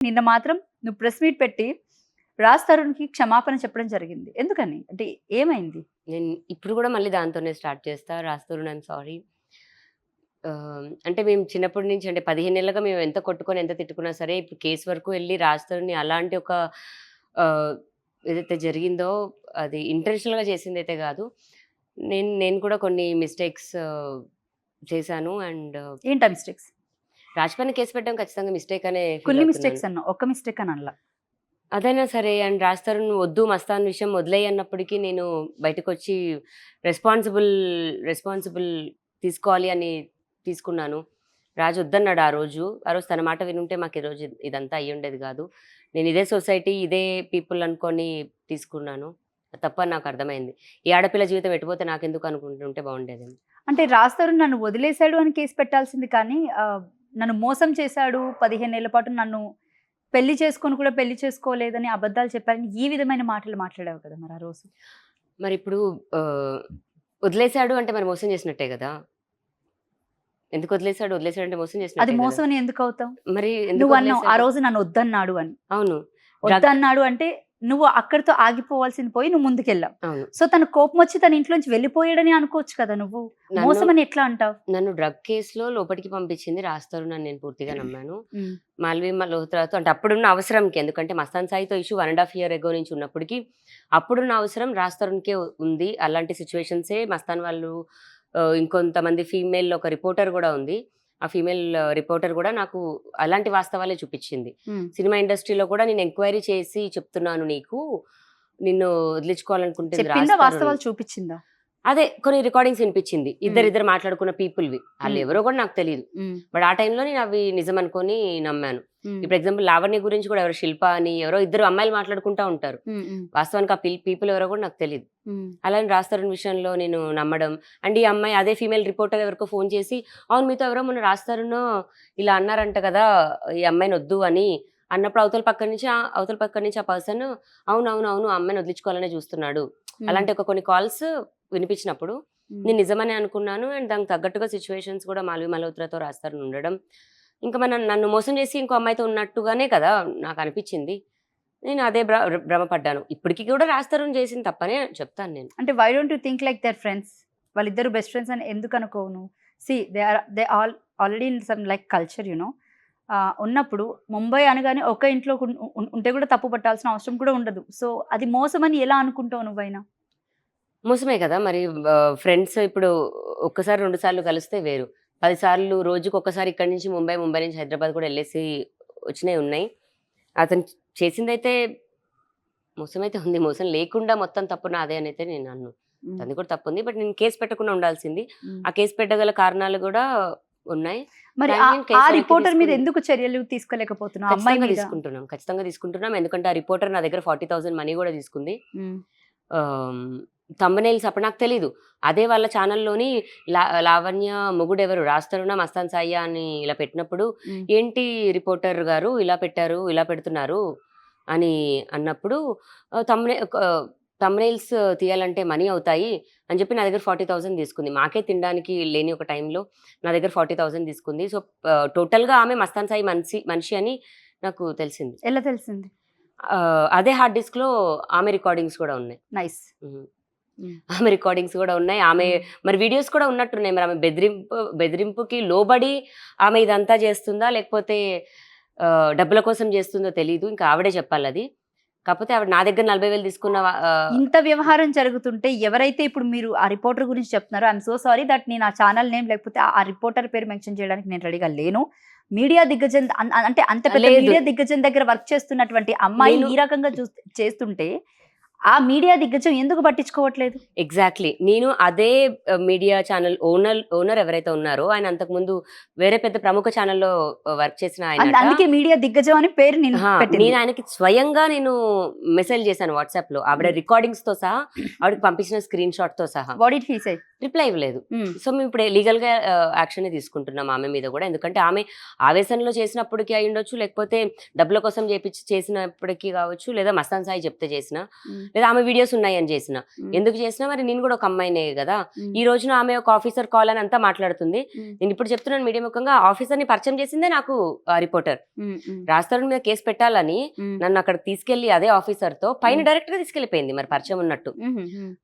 నిన్న మాత్రం నువ్వు ప్రెస్ మీట్ పెట్టి రాజ్ తరుణ్కి క్షమాపణ చెప్పడం జరిగింది. ఎందుకని? అంటే ఏమైంది? నేను ఇప్పుడు కూడా మళ్ళీ దాంతోనే స్టార్ట్ చేస్తా. రాస్తూరు ఐమ్ సారీ అంటే మేము చిన్నప్పటి నుంచి అంటే పదిహేను నెలలుగా మేము ఎంత కొట్టుకొని ఎంత తిట్టుకున్నా సరే ఇప్పుడు కేసు వరకు వెళ్ళి రాస్తూరుని అలాంటి ఒక ఏదైతే జరిగిందో అది ఇంటెన్షనల్గా చేసింది అయితే కాదు. నేను నేను కూడా కొన్ని మిస్టేక్స్ చేశాను. అండ్ ఏంటా మిస్టేక్స్ రాజపైన కేసు పెట్టడం ఖచ్చితంగా మిస్టేక్ అనే కొన్ని. మిస్టేక్స్ అన్నా ఒక్క మిస్టేక్ అని అనలా. అదైనా సరే అండ్ రాస్తారు వద్దు మస్తాన్ విషయం వదిలేయి అన్నప్పటికీ నేను బయటకు వచ్చి రెస్పాన్సిబుల్ రెస్పాన్సిబుల్ తీసుకోవాలి అని తీసుకున్నాను. రాజు వద్దన్నాడు ఆ రోజు. ఆ రోజు తన మాట వినుంటే మాకు ఈ రోజు ఇదంతా అయ్యి ఉండేది కాదు. నేను ఇదే సొసైటీ ఇదే పీపుల్ అనుకొని తీసుకున్నాను. తప్ప నాకు అర్థమైంది. ఈ ఆడపిల్ల జీవితం ఎటుపోతే నాకు ఎందుకు అనుకుంటుంటే బాగుండేది అంటే రాజ్ తరుణ్ నన్ను వదిలేశాడు అని కేసు పెట్టాల్సింది కానీ నన్ను మోసం చేశాడు పదిహేను నెలల పాటు నన్ను పెళ్ళి చేసుకొని కూడా పెళ్ళి చేసుకోలేదని అబద్ధాలు చెప్పారని ఈ విధమైన మాటలు మాట్లాడావు కదా మరి ఆ రోజు? మరి ఇప్పుడు వదిలేశాడు అంటే మరి మోసం చేసినట్టే కదా? ఎందుకు వదిలేశాడు? వదిలేశాడు అంటే మోసం అది చేసినట్టే కదా. మోసం అని ఎందుకు అవుతావు? మరి నువ్వు అన్నావు ఆ? రోజు నన్ను వద్దన్నాడు అని. అవును. వద్దన్నాడు అంటే నువ్వు అక్కడితో ఆగిపోవాల్సింది పోయి నువ్వు ముందుకెళ్ళావు. సో తన కోపం వచ్చి తన ఇంట్లోంచి వెళ్ళిపోయాడని అనుకోవచ్చు కదా నువ్వు. మోసం అని ఎట్లా అంటావు? నన్ను డ్రగ్ కేసులో లోపలికి పంపించింది రాస్తారు నన్ను నేను పూర్తిగా నమ్మాను. మాల్వి మల్హోత్రాతో అంటే అప్పుడున్న అవసరంకి ఎందుకంటే Mastan సాయితో issue one and half year ago నుంచి ఉన్నప్పటికీ అప్పుడున్న అవసరం రాస్తారునికే ఉంది. అలాంటి సిచ్యువేషన్సే మస్తాన్ వాళ్ళు ఇంకొంతమంది ఫీమేల్ ఒక రిపోర్టర్ కూడా ఉంది. ఆ ఫీమేల్ రిపోర్టర్ కూడా నాకు అలాంటి వాస్తవాలే చూపించింది. సినిమా ఇండస్ట్రీలో కూడా నేను ఎంక్వైరీ చేసి చెప్తున్నాను నీకు. నిన్ను తరుణ్. వాస్తవాలు చూపించిందా? అదే కొన్ని రికార్డింగ్స్ వినిపించింది. ఇద్దరిద్దరు మాట్లాడుకున్న పీపుల్వి వాళ్ళు. ఎవరో కూడా నాకు తెలియదు బట్ ఆ టైంలో నేను అవి నిజం అనుకొని నమ్మాను ఇప్పుడు ఎగ్జాంపుల్ లావణ్య గురించి కూడా ఎవరు శిల్ప అని ఎవరో ఇద్దరు అమ్మాయిలు మాట్లాడుకుంటా ఉంటారు. వాస్తవానికి ఆ పీపుల్ ఎవరో కూడా నాకు తెలియదు అలానే రాస్తారని విషయంలో నేను నమ్మడం. అండ్ ఈ అమ్మాయి అదే ఫీమేల్ రిపోర్టర్ ఎవరికో ఫోన్ చేసి అవును మీతో ఎవరో మొన్న రాస్తారనో ఇలా అన్నారంట కదా ఈ అమ్మాయిని వద్దు అని అన్నప్పుడు అవతల పక్క నుంచి అవతల పక్క నుంచి ఆ పర్సన్ అవును అవును అవును ఆ అమ్మాయిని వదిలించుకోవాలనే చూస్తున్నాడు. అలాంటి ఒక కొన్ని కాల్స్ వినిపించినప్పుడు నేను నిజమని అనుకున్నాను అండ్ దానికి తగ్గట్టుగా సిచ్యువేషన్స్ కూడా మాల్వి మల్హోత్రాతో రాస్తారని ఉండడం. ఇంకా మన నన్ను మోసం చేసి ఇంకో అమ్మాయితో ఉన్నట్టుగానే కదా నాకు అనిపించింది. నేను అదే భ్ర భ్రమపడ్డాను. ఇప్పటికీ కూడా రాస్తారని చేసింది తప్పనే చెప్తాను నేను. అంటే why don't you think like their friends వాళ్ళిద్దరు బెస్ట్ ఫ్రెండ్స్ అని ఎందుకు అనుకోను? See they are they all already in some like culture you know ఉన్నప్పుడు ముంబై అనగానే ఒక ఇంట్లో ఉంటే కూడా తప్పు పట్టాల్సిన అవసరం కూడా ఉండదు. సో అది మోసం అని ఎలా అనుకుంటావు నువ్వైనా? మోసమే కదా! మరి ఫ్రెండ్స్ ఇప్పుడు ఒక్కసారి రెండు సార్లు కలిస్తే వేరు. పది సార్లు రోజుకి ఒక్కసారి ఇక్కడి నుంచి ముంబై ముంబై నుంచి హైదరాబాద్ కూడా వెళ్ళేసి వచ్చినాయి ఉన్నాయి. అతను చేసిందైతే మోసం అయితే ఉంది. మోసం లేకుండా మొత్తం తప్పు నాదే అని అయితే నేను అన్ను అది కూడా తప్పు ఉంది. బట్ నేను కేసు పెట్టకుండా ఉండాల్సింది. ఆ కేసు పెట్టగల కారణాలు కూడా ఉన్నాయి. మరి ఆ- రిపోర్టర్ మీద ఎందుకు చర్యలు తీసుకోలేకపోతున్నావు? అమ్మాయి తీసుకుంటున్నాం. ఖచ్చితంగా తీసుకుంటున్నాం. ఎందుకంటే ఆ రిపోర్టర్ నా దగ్గర ఫార్టీ థౌసండ్ మనీ కూడా తీసుకుంది. ఉమ్, తమ్మనేల్స్ అప్పుడు నాకు తెలీదు. అదే వాళ్ళ ఛానల్లోని లా లావణ్య మొగుడు ఎవరు రాస్తారునా మస్తాన్ సాయ్య అని ఇలా పెట్టినప్పుడు ఏంటి రిపోర్టర్ గారు ఇలా పెట్టారు ఇలా పెడుతున్నారు అని అన్నప్పుడు తమ్నే తమ్నేల్స్ తీయాలంటే మనీ అవుతాయి అని చెప్పి నా దగ్గర ఫార్టీ థౌసండ్ తీసుకుంది. మాకే తినడానికి లేని ఒక టైంలో నా దగ్గర ఫార్టీ థౌసండ్ తీసుకుంది. సో టోటల్గా ఆమె మస్తాన్ సాయి మనిషి మనిషి అని నాకు తెలిసింది. ఎలా తెలిసింది? అదే హార్డ్ డిస్క్లో ఆమె రికార్డింగ్స్ కూడా ఉన్నాయి. నైస్. ఆమె రికార్డింగ్స్ కూడా ఉన్నాయి. ఆమె మరి వీడియోస్ కూడా ఉన్నట్టున్నాయి. మరి ఆమె బెదిరింపు బెదిరింపుకి లోబడి ఆమె ఇదంతా చేస్తుందా? లేకపోతే డబ్బుల కోసం చేస్తుందో తెలియదు ఇంకా ఆవిడే చెప్పాలి అది కాకపోతే ఆవిడ నా దగ్గర నలభై వేలు తీసుకున్న ఇంత వ్యవహారం జరుగుతుంటే ఎవరైతే ఇప్పుడు మీరు ఆ రిపోర్టర్ గురించి చెప్తున్నారో ఐఎమ్ సో సారీ దట్ నేను ఆ ఛానల్ నేమ్ లేకపోతే ఆ రిపోర్టర్ పేరు మెన్షన్ చేయడానికి నేను రెడీగా లేను. మీడియా దిగ్గజం అంటే అంత పెద్ద. మీడియా దిగ్గజం దగ్గర వర్క్ చేస్తున్నటువంటి అమ్మాయి నేను- ఈ రకంగా చూ చేస్తుంటే ఆ మీడియా దిగ్గజం ఎందుకు పట్టించుకోవట్లేదు? ఎగ్జాక్ట్లీ నేను అదే మీడియా ఛానల్ ఓనర్ ఓనర్ ఎవరైతే ఉన్నారో ఆయన అంతకుముందు వేరే పెద్ద ప్రముఖ ఛానల్లో వర్క్ చేసిన ఆయన అందుకే మీడియా దిగ్గజం అని పేరు నేను ఆయనకి స్వయంగా నేను మెసేజ్ చేశాను వాట్సాప్లో ఆవిడ Hmm. రికార్డింగ్స్తో సహా ఆవిడకి పంపించిన స్క్రీన్ షాట్తో సహా రిప్లై ఇవ్వలేదు. సో మేము ఇప్పుడు లీగల్గా యాక్షన్ తీసుకుంటున్నాం ఆమె మీద కూడా. ఎందుకంటే ఆమె ఆవేశంలో చేసినప్పటికీ అయి ఉండొచ్చు లేకపోతే డబ్బుల కోసం చేపించి చేసినప్పటికీ కావచ్చు లేదా మస్తాన్ సాయి చెప్తే చేసిన. లేదా ఆమె వీడియోస్ ఉన్నాయి అని చేసిన. ఎందుకు చేసినా మరి నేను కూడా ఒక అమ్మాయినే కదా. ఈ రోజున ఆమె ఒక ఆఫీసర్ కాల్ అని అంతా మాట్లాడుతుంది. నేను ఇప్పుడు చెప్తున్నాను మీడియా ముఖంగా ఆఫీసర్ని పరిచయం చేసిందే నాకు రిపోర్టర్ రాస్తారు మీద కేసు పెట్టాలని నన్ను అక్కడ తీసుకెళ్ళి అదే ఆఫీసర్తో పైన. డైరెక్ట్గా తీసుకెళ్ళిపోయింది మరి పరిచయం ఉన్నట్టు.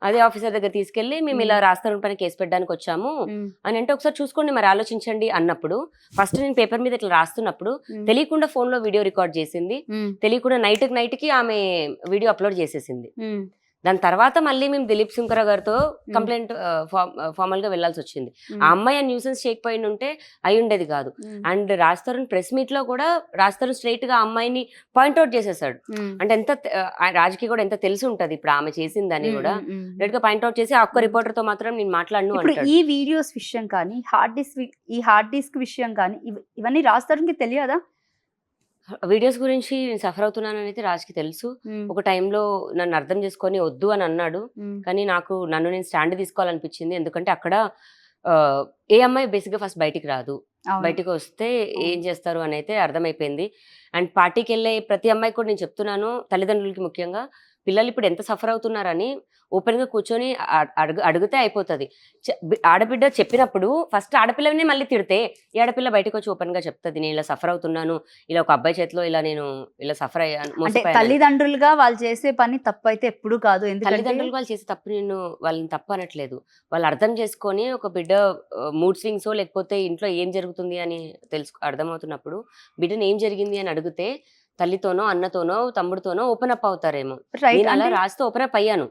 అదే ఆఫీసర్ దగ్గర తీసుకెళ్ళి మేము ఇలా రాస్తారు పైన కేసు పెట్టడానికి వచ్చాము అని అంటే ఒకసారి చూసుకోండి మరి ఆలోచించండి అన్నప్పుడు ఫస్ట్ నేను పేపర్ మీద ఇట్లా రాస్తున్నప్పుడు తెలియకుండా ఫోన్లో వీడియో రికార్డ్ చేసింది. తెలియకుండా నైట్ నైట్కి ఆమె వీడియో అప్లోడ్ చేసేసింది. దాని తర్వాత మళ్ళీ మేము దిలీప్ శంకర గారితో కంప్లైంట్ ఫార్మల్గా వెళ్ళాల్సి వచ్చింది ఆ అమ్మాయి న్యూసెన్స్ చేయకపోయి ఉంటే అయి ఉండేది కాదు. అండ్ రాజ్ ప్రెస్ మీట్లో కూడా రాజ్ స్ట్రైట్గా ఆ అమ్మాయిని పాయింట్అవుట్ చేసేసాడు. అంటే ఎంత తె- ఆ రాజుకి కూడా ఎంత తెలిసి ఉంటది ఇప్పుడు ఆమె చేసిందని కూడా. డైరెక్ట్గా పాయింట్అవుట్ చేసి ఆ ఒక్క రిపోర్టర్తో మాత్రం నేను మాట్లాడను ఈ వీడియోస్ విషయం కానీ హార్డ్ డిస్క్ ఈ హార్డ్ డిస్క్ విషయం కానీ ఇవ- ఇవన్నీ రాస్తానికి తెలియదా? వీడియోస్ గురించి నేను సఫర్ అవుతున్నానని అయితే రాజ్కి తెలుసు. ఒక టైంలో నన్ను అర్థం చేసుకొని వద్దు అని అన్నాడు. కానీ నాకు నన్ను నేను స్టాండ్ తీసుకోవాలనిపించింది. ఎందుకంటే అక్కడ ఏ అమ్మాయి బేసిక్గా ఫస్ట్ బయటికి రాదు. బయటికి వస్తే ఏం చేస్తారు అని అయితే అర్థమైపోయింది. అండ్ పార్టీకి వెళ్ళే ప్రతి అమ్మాయికి కూడా నేను చెప్తున్నాను. తల్లిదండ్రులకి ముఖ్యంగా పిల్లలు ఇప్పుడు ఎంత సఫర్ అవుతున్నారని ఓపెన్గా కూర్చొని అడుగు అడిగితే అయిపోతుంది. ఆడబిడ్డ చెప్పినప్పుడు ఫస్ట్ ఆడపిల్లనే మళ్ళీ తిడితే ఈ ఆడపిల్ల బయటకు వచ్చి ఓపెన్గా చెప్తుంది నేను ఇలా సఫర్ అవుతున్నాను ఇలా ఒక అబ్బాయి చేతిలో ఇలా నేను ఇలా సఫర్ అయ్యాను. తల్లిదండ్రులుగా వాళ్ళు చేసే పని తప్పు అయితే ఎప్పుడు కాదు. తల్లిదండ్రులు వాళ్ళు చేసే తప్పు నేను వాళ్ళని తప్పు అనట్లేదు. వాళ్ళు అర్థం చేసుకొని ఒక బిడ్డ మూడ్ స్వింగ్స్ లేకపోతే ఇంట్లో ఏం జరుగుతుంది అని తెలుసు అర్థమవుతున్నప్పుడు బిడ్డను ఏం జరిగింది అని అడిగితే తల్లితోనో అన్నతోనో తమ్ముడితోనో ఓపెన్ అప్ అవుతారేమో. అలా రాస్తే ఓపెన్ అప్ అయ్యాను.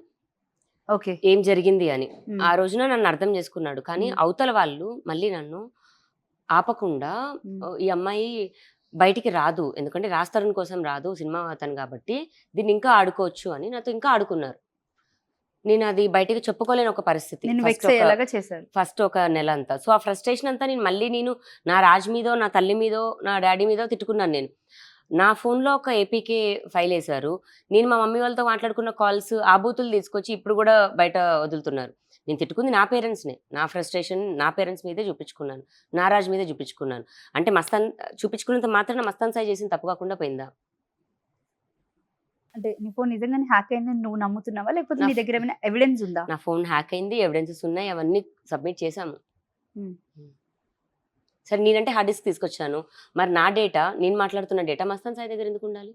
ఓకే. ఏం జరిగింది అని. ఆ రోజున నన్ను అర్థం చేసుకున్నాడు. కానీ. అవతల వాళ్ళు మళ్ళీ నన్ను ఆపకుండా "ఓ, ఈ అమ్మాయి బయటికి రాదు. ఎందుకంటే రాస్తారని కోసం రాదు. సినిమా అతను కాబట్టి దీన్ని ఇంకా ఆడుకోవచ్చు అని నాతో ఇంకా ఆడుకున్నారు. నేను అది బయటికి చెప్పుకోలేని ఒక పరిస్థితి. ఫస్ట్ ఒక నెల అంతా. సో ఆ ఫ్రస్ట్రేషన్ అంతా నేను మళ్ళీ నేను నా రాజ్ మీదో నా తల్లి మీదో నా డాడీ మీదో తిట్టుకున్నాను నేను. నా ఫోన్లో ఒక ఏపీకే ఫైల్ వేశారు నేను మా మమ్మీ వాళ్ళతో మాట్లాడుకున్న కాల్స్ ఆ బూతులు తీసుకొచ్చి ఇప్పుడు కూడా బయట వదులుతున్నారు. నేను తిట్టుకుంది నా పేరెంట్స్నే. నా ఫ్రస్ట్రేషన్ నా పేరెంట్స్ మీదే చూపించుకున్నాను. నా రాజ్ మీదే చూపించుకున్నాను. అంటే మస్తాన్ చూపించుకున్నంత మాత్రాన మస్తాన్ సాయి చేసిన తప్పు కాకుండా పోయిందా? అంటే నీ ఫోన్ నిజంగానే హ్యాక్ అయిందని నువ్వు నమ్ముతున్నావా? లేకపోతే నా దగ్గర ఏమైనా ఎవిడెన్స్ ఉందా? నా ఫోన్ హ్యాక్ అయింది ఎవిడెన్సెస్ ఉన్నాయి అవన్నీ సబ్మిట్ చేశాము. సరే నేనంటే హార్డ్ డిస్క్ తీసుకొచ్చాను. మరి నా డేటా నేను మాట్లాడుతున్న డేటా మస్తాన్ సాయి దగ్గర ఎందుకు ఉండాలి?